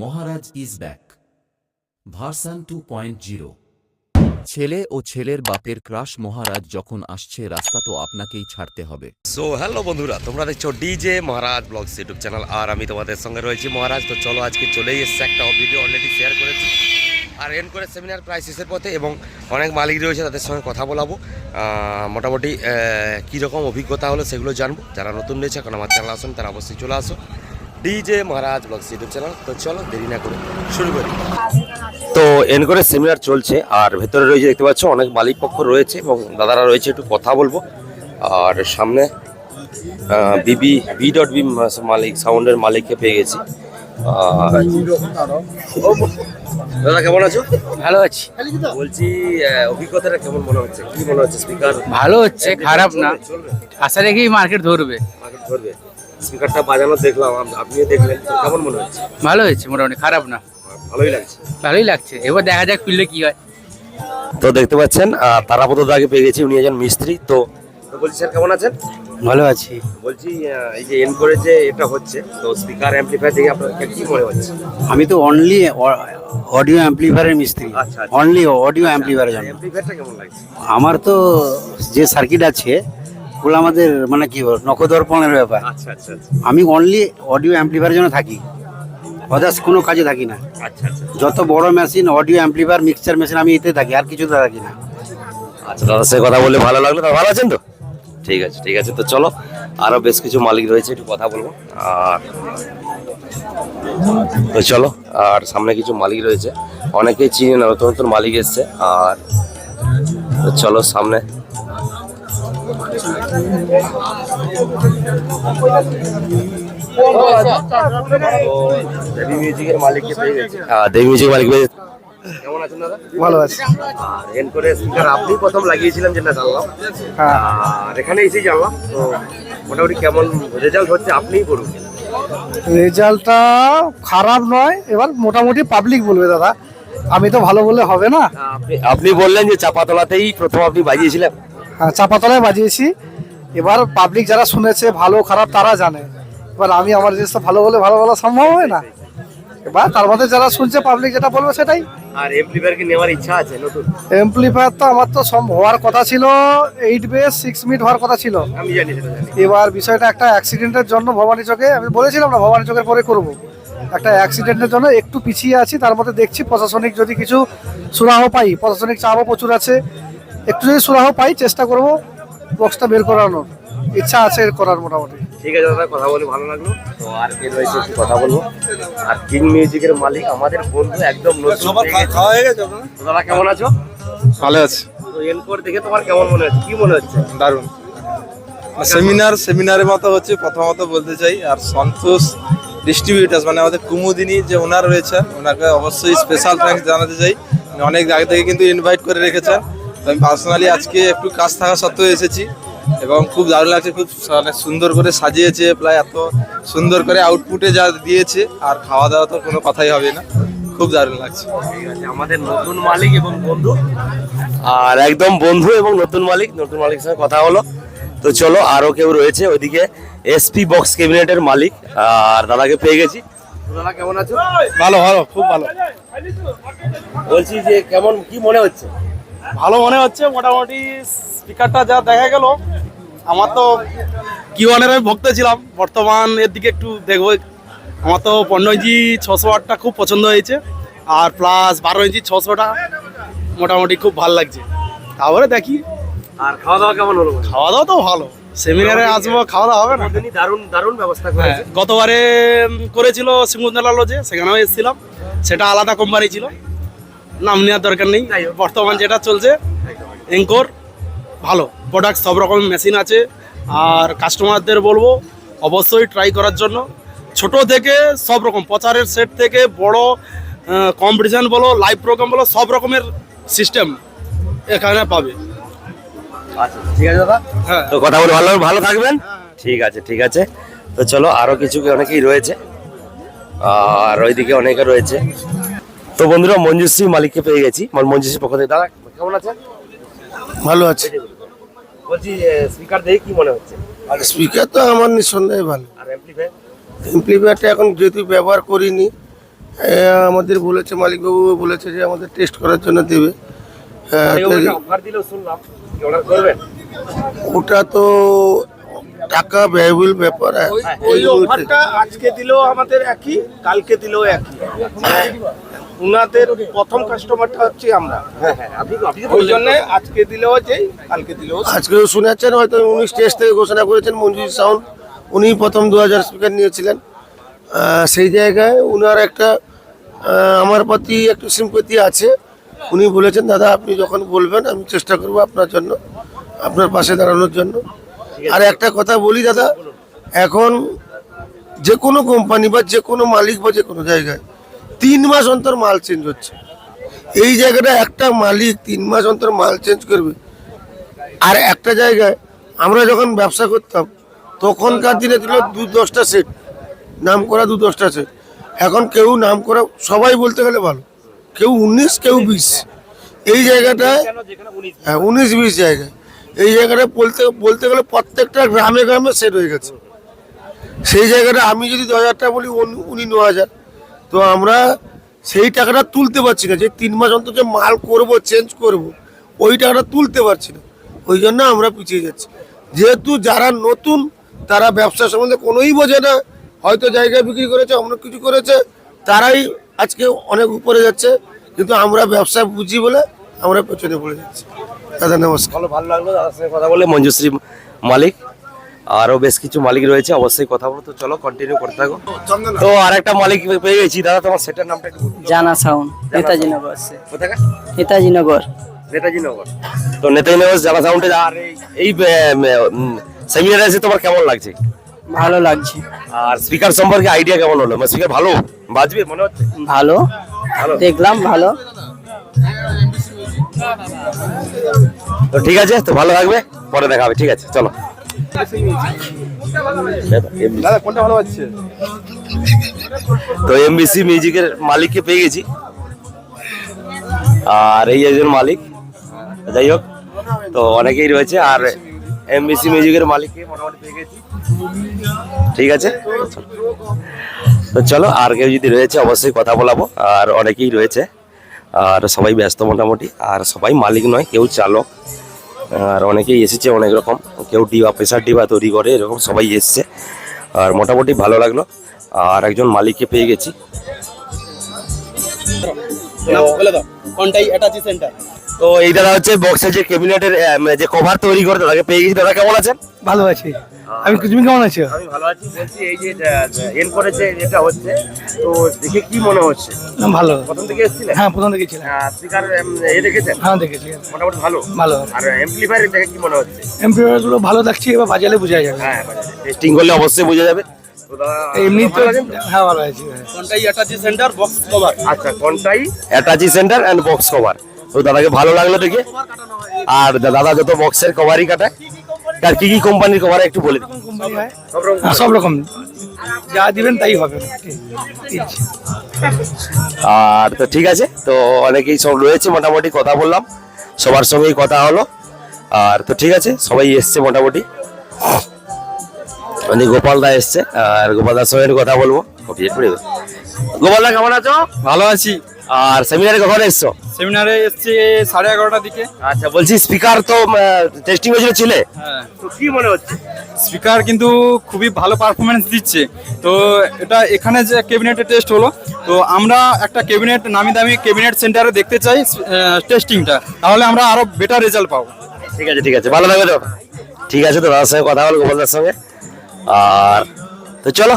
Maharaj is back. Version two point zero. ছেলে ও ছেলের বাপের ক্রাশ মহারাজ যখন আসছে রাস্তা তো আপনাকেই ছাড়তে হবে। সো হ্যালো বন্ধুরা তোমরা দেখছ DJ Maharaj vlogs YouTube channel আর আমি তোমাদের সঙ্গে রয়েছি মহারাজ। তো চলো আজকে চলেই এসছে একটা ভিডিও অলরেডি শেয়ার করেছি। আর এন করে সেমিনার প্রায় শেষের পথে এবং অনেক মালিক রয়েছে তাদের সঙ্গে কথা বলাবো। মোটামুটি কীরকম অভিজ্ঞতা হলো সেগুলো জানব। যারা নতুন রয়েছে এখন আমার চ্যানেল আসুন তারা অবশ্যই চলে আসো। DJ Maharaj vlogs YouTube channel তো চলো দেরি না করে শুরু করি। তো এন করে সেমিনার চলছে আর ভেতরে রয়েছে দেখতে পাচ্ছ অনেক মালিক পক্ষ রয়েছে এবং দাদারা রয়েছে একটু কথা বলব। আর সামনে বিবি বি ডট বি মালিক সাউন্ডের মালিককে পেয়ে গেছি। আর- দাদা কেমন আছো? ভালো আছি। বলছি অভিজ্ঞতাটা কেমন মনে হচ্ছে? কি মনে হচ্ছে? স্পিকার ভালো হচ্ছে খারাপ না। আশা রেখেই মার্কেট ধরবে। মার্কেট ধরবে। স্পিকারটা বাজানো দেখলাম আপ- আপনিও দেখলেন তো কেমন মনে হচ্ছে? ভালো হয়েছে মোটামুটি খারাপ না। ভালোই লাগছে। ভালোই লাগছে। এবার দেখা যাক ফিল্ডে কি হয়। তো দেখতে পাচ্ছেন তারাপদ দাকে পেয়ে গেছি উনি একজন মিস্ত্রি তো তো বলছি স্যার কেমন আছেন? ভালো আছি। বলছি এই যে এন করে যে এটা হচ্ছে তো স্পিকার অ্যাম্পলিফায়ার দেখে আপনার কি মনে হচ্ছে? আমি তো অনলি অডিও অ্যাম্পলিফায়ারের মিস্ত্রি। অনলি অডিও অ্যাম্পলিফায়ারের জন্য। অ্যাম্পলিফায়ারটা কেমন লাগছে? আমার তো যে সার্কিট আছে ওগুলো আমাদের মানে কি বল, নখদর্পণের ব্যাপার। আচ্ছা আচ্ছা আচ্ছা। আমি অনলি অডিও অ্যাম্পলিফায়ারের জন্য থাকি। আদার্স কোনো কাজে থাকি না। আচ্ছা আচ্ছা। যত বড় machine audio amplifier mixture machine আমি এতে থাকি আর কিছুতে থাকি না। আচ্ছা দাদা সে কথা বলে ভালো লাগল। ভালো আছেন তো? ঠিক আছে ঠিক আছে তো চলো আরও বেশ কিছু মালিক রয়েছে একটু কথা বলব। আর তো চলো আর সামনে কিছু মালিক রয়েছে। অনেকেই চিনি না নতুন নতুন মালিক এসছে। আর তো চলো সামনে দেবী মিউজিকের মালিককে পেয়ে গেছি দেবী মিউজিক মালিক পেয়ে কেমন আছেন দাদা? ভালো আছে। আর করে স্পিকার আপনি প্রথম লাগিয়েছিলাম যেটা জানলাম। হ্যাঁ। আর এখানে এসেই জানলাম তো মোটামুটি কেমন রেজাল্ট হচ্ছে আপনিই বলুন। রেজাল্টটা খারাপ নয় এবার মোটামুটি পাবলিক বলবে দাদা। আমি তো ভালো বললে হবে না। আপনি আপনি বললেন যে চাপাতলাতেই প্রথম আপনি বাজিয়েছিলেন। হ্যাঁ, চাপাতলায় বাজিয়েছি। এবার পাবলিক যারা শুনেছে ভালো খারাপ তারা জানে। এবার আমি আমার জিনিসটা ভালো বলে ভালো বলা সম্ভব হয় না? এবার তার মধ্যে যারা শুনছে পাবলিক যেটা বলবে সেটাই। আর এমপ্লিফায়ার কি নেওয়ার ইচ্ছা আছে নতুন? এমপ্লিফায়ার তো আমার তো সম হওয়ার কথা ছিল এইট বেস সিক্স মিনিট হওয়ার কথা ছিল। আমি জানি সেটা জানি। এবার বিষয়টা একটা অ্যাক্সিডেন্টের জন্য ভবানী চকে আমি বলেছিলাম না ভবানী চকের পরে করব। একটা অ্যাক্সিডেন্টের জন্য একটু পিছিয়ে আছি তার মধ্যে দেখছি প্রশাসনিক যদি কিছু সুরাহ পাই প্রশাসনিক চাপও প্রচুর আছে। একটু যদি সুরাহ পাই চেষ্টা করব বক্সটা বের করানোর। ইচ্ছা আছে এর করার মোটামুটি। ঠিক আছে দাদা কথা বলে ভালো লাগল। তো আর কে রয়েছে একটু কথা বলব। আর কিং মিউজিকের মালিক আমাদের বন্ধু একদম নতুন। পেয়ে গেছে। তো দাদা কেমন আছো? ভালো আছে। তো এনকোর দেখে তোমার কেমন মনে হচ্ছে? কি মনে হচ্ছে? দারুণ। সেমিনার সেমিনারের মতো হচ্ছে প্রথমত বলতে চাই আর সন্তোষ ডিস্ট্রিবিউটার্স মানে আমাদের কুমুদিনী যে ওনার রয়েছেন ওনাকে অবশ্যই স্পেশাল থ্যাঙ্কস জানাতে চাই। অনেক আগে থেকে কিন্তু ইনভাইট করে রেখেছেন। আমি পার্সোনালি আজকে একটু কাজ থাকা সত্ত্বেও এসেছি এবং খুব দারুণ লাগছে খুব মানে সুন্দর করে সাজিয়েছে প্রায় এত সুন্দর করে আউটপুটে যা দিয়েছে আর খাওয়া দাওয়া তো কোনো কথাই হবে না। খুব দারুণ লাগছে। আমাদের নতুন মালিক এবং বন্ধু। আর একদম বন্ধু এবং নতুন মালিক নতুন মালিকের সঙ্গে কথা হলো। তো চলো আরও কেউ রয়েছে ওইদিকে এসপি বক্স ক্যাবিনেটের মালিক আর দাদাকে পেয়ে গেছি। দাদা কেমন আছো? ভালো ভালো খুব ভালো। বলছি যে কেমন কি মনে হচ্ছে? ভালো মনে হচ্ছে মোটামুটি স্পিকারটা যা দেখা গেল আমার তো কি ওয়ানের আমি ভক্ত ছিলাম বর্তমান এর দিকে একটু দেখব। আমার তো পনেরো ইঞ্চি ছশো আটটা খুব পছন্দ হয়েছে আর প্লাস বারো ইঞ্চি ছশোটা মোটামুটি খুব ভালো লাগছে। তারপরে দেখি। আর খাওয়া দাওয়া কেমন হলো? খাওয়া দাওয়া তো ভালো। সেমিনারে আসব খাওয়া দাওয়া হবে না? দারুণ দারুণ ব্যবস্থা হ্যাঁ, করেছে। গতবারে করেছিল সিঙ্গুন্দালা লজে সেখানেও এসেছিলাম। সেটা আলাদা কোম্পানি ছিল। নাম নেওয়ার দরকার নেই। বর্তমান যেটা চলছে এঙ্কোর ভালো। প্রোডাক্ট সব রকম মেশিন আছে। আর কাস্টমারদের বলব অবশ্যই ট্রাই করার জন্য। ছোট থেকে সব রকম প্রচারের সেট থেকে বড় কম্পিটিশান বলো লাইভ প্রোগ্রাম বলো সব রকমের সিস্টেম এখানে পাবে। আচ্ছা ঠিক আছে দাদা। হ্যাঁ। তো কথা বলে ভালো ভালো থাকবেন। ঠিক আছে ঠিক আছে। তো চলো আরও কিছু অনেকেই রয়েছে? আর ওইদিকে অনেকে রয়েছে। তো বন্ধুরা মঞ্জুশ্রী মালিককে পেয়ে গেছি। আমার মঞ্জুশ্রী পক্ষ থেকে। দাদা কেমন আছেন? ভালো আছে। বলছি স্পিকার দেখে কি মনে হচ্ছে? আর স্পিকার তো আমার নিঃসন্দেহে ভালো। আর অ্যাম্পলিফায়ার এমপ্লিফায়ারটা এখন যেহেতু ব্যবহার করিনি আমাদের বলেছে মালিকবাবু বলেছে যে আমাদের টেস্ট করার জন্য দেবে। হ্যাঁ, অফার দিল শুনলাম। অর্ডার করবেন? ওটা তো টাকা ব্যয়বহুল ব্যাপার হ্যাঁ। ওই অফারটা আজকে দিলেও আমাদের একই কালকে দিলেও একই। উনাদের প্রথম কাস্টমারটা হচ্ছে আমরা। ওই জন্য আজকে দিলেও যেই কালকে দিলেও। আজকেও শুনেছেন হয়তো উনি স্টেজ থেকে ঘোষণা করেছেন মঞ্জুর সাউন্ড উনি প্রথম দু হাজার স্পিকার নিয়েছিলেন। সেই জায়গায় উনার একটা আমার প্রতি একটু সিম্পতি আছে। উনি বলেছেন দাদা আপনি যখন বলবেন আমি চেষ্টা করব আপনার জন্য আপনার পাশে দাঁড়ানোর জন্য। আর একটা কথা বলি, দাদা, এখন যে কোনো কোম্পানি বা যে কোনো মালিক বা যে কোনো জায়গায় তিন মাস অন্তর মাল চেঞ্জ হচ্ছে। এই জায়গাটা একটা মালিক তিন মাস অন্তর মাল চেঞ্জ করবে। আর একটা জায়গায় আমরা যখন ব্যবসা করতাম, তখনকার দিনে ছিল দু দশটা সেট নাম করা দু দশটা সেট এখন কেউ নাম করা, সবাই বলতে গেলে ভালো। কেউ উনিশ, কেউ বিশ। এই জায়গাটায় হ্যাঁ উনিশ, বিশ জায়গায়। এই জায়গাটা বলতে বলতে গেলে প্রত্যেকটা গ্রামে গ্রামে সেট হয়ে গেছে। সেই জায়গাটা আমি যদি দশ হাজার টাকা বলি, উনি- ন হাজার। তো আমরা সেই টাকাটা তুলতে পারছি না। যে তিন মাস অন্তর যে মাল করব চেঞ্জ করব, ওই টাকাটা তুলতে পারছি না। ওই জন্য আমরা পিছিয়ে যাচ্ছি। যেহেতু যারা নতুন, তারা ব্যবসা সম্বন্ধে কোনোই বোঝে না। হয়তো জায়গায় বিক্রি করেছে, অন্য কিছু করেছে, তারাই আজকে অনেক উপরে যাচ্ছে। কিন্তু আমরা ব্যবসা বুঝি বলে আমরা পেছনে পড়ে যাচ্ছি। দাদা নমস্কার। ভালো ভালো লাগল দাদার সঙ্গে কথা বলে মঞ্জুশ্রী মালিক আরও বেশ কিছু মালিক রয়েছে অবশ্যই কথা বলো। তো চলো কন্টিনিউ করতে থাকো। তো আর একটা মালিক পেয়ে গেছি দাদা তোমার সেটার নামটা জানা সাউন্ড নেতাজি নগর কোথাকার? নেতাজি নগর। নেতাজি নগর। তো নেতাজি নগর জানা সাউন্ডে আর এই- এই সেমিনারে এসে তোমার কেমন লাগছে? ভালো লাগছে। আর স্পিকার সম্পর্কে আইডিয়া কেমন হলো? স্পিকার ভালো? বাজবে মনে হচ্ছে? ভালো। ভালো। দেখলাম ভালো। তো ঠিক আছে তো ভালো থাকবে পরে দেখা হবে ঠিক আছে চলো। তো এমবিসি মিউজিকের মালিককে পেয়ে গেছি। আর এই একজন মালিক যাই হোক তো অনেকেই রয়েছে আর এমবিসি মিউজিকের মালিককে মোটামুটি পেয়ে গেছি। ঠিক আছে? তো চলো আর কেউ যদি রয়েছে অবশ্যই কথা বলাবো আর অনেকেই রয়েছে। আর সবাই ব্যস্ত মোটামুটি। আর সবাই মালিক নয় কেউ চালক। আর অনেকেই এসেছে অনেক রকম। কেউ ডিবা প্রেশার ডিবা তৈরি করে এরকম সবাই এসছে। আর মোটামুটি ভালো লাগল। আর একজন মালিককে পেয়ে গেছি। বলে দাও কোনটাই অ্যাটাচি সেন্টার তো এই দাদা হচ্ছে বক্সের যে ক্যাবিনেটের যে কভার তৈরি করে দাদাকে পেয়ে গেছি। দাদা কেমন আছেন? ভালো আছি। আমি তুমি কেমন আছো? আমি ভালো আছি। বলছি এই যে এন করে যে এটা হচ্ছে তো দেখে কি মনে হচ্ছে? ভালো। প্রথম থেকে এসেছিলেন হ্যাঁ প্রথম দেখেছিলাম স্পিকার এ দেখেছেন? হ্যাঁ দেখেছি। মোটামুটি ভালো। ভালো। আর এমপ্লিফায়ার দেখে কি মনে হচ্ছে? এমপ্লয়ারগুলো ভালো লাগছে এবার বাজালে বোঝা যাবে। হ্যাঁ টেস্টিং করলে অবশ্যই বোঝা যাবে। এমনি তো? হ্যাঁ ভালো আছি। কোনটাই অ্যাটাচি সেন্টার বক্স কভার আচ্ছা কোনটাই অ্যাটাচি সেন্টার অ্যান্ড বক্স কভার তো দাদাকে ভালো লাগল দেখে। আর দাদা যত বক্সের কভারই কাটায় আর কি কি কোম্পানির কভার একটু বলে দিন। কোম্পানি হয়। সব রকম যা দিবেন তাই হবে। ঠিক ঠিক আছে। আর তো ঠিক আছে তো অনেকেই সব রয়েছে মোটামুটি কথা বললাম। সবার সঙ্গেই কথা হলো। আর তো ঠিক আছে সবাই এসছে মোটামুটি। মানে গোপাল দা এসছে আর গোপাল দার সঙ্গে কথা বলব। গোপাল দা কেমন আছো? ভালো আছি। আর সেমিনারে কখন এসছো? সেমিনারে এসছি সাড়ে এগারোটার দিকে। আচ্ছা বলছি স্পিকার তো টেস্টিং হয়েছিল ছিলে? হ্যাঁ। তো কি মনে হচ্ছে? স্পিকার কিন্তু খুবই ভালো পারফরমেন্স দিচ্ছে। তো এটা এখানে যে ক্যাবিনেটের টেস্ট হলো তো আমরা একটা ক্যাবিনেট নামি দামি ক্যাবিনেট সেন্টারে দেখতে চাই টেস্টিংটা তাহলে আমরা আরও বেটার রেজাল্ট পাবো। ঠিক আছে ঠিক আছে ভালো থাকবে তো। ঠিক আছে তো দাদার সঙ্গে কথা বল গোপালদার সঙ্গে। আর তো চলো।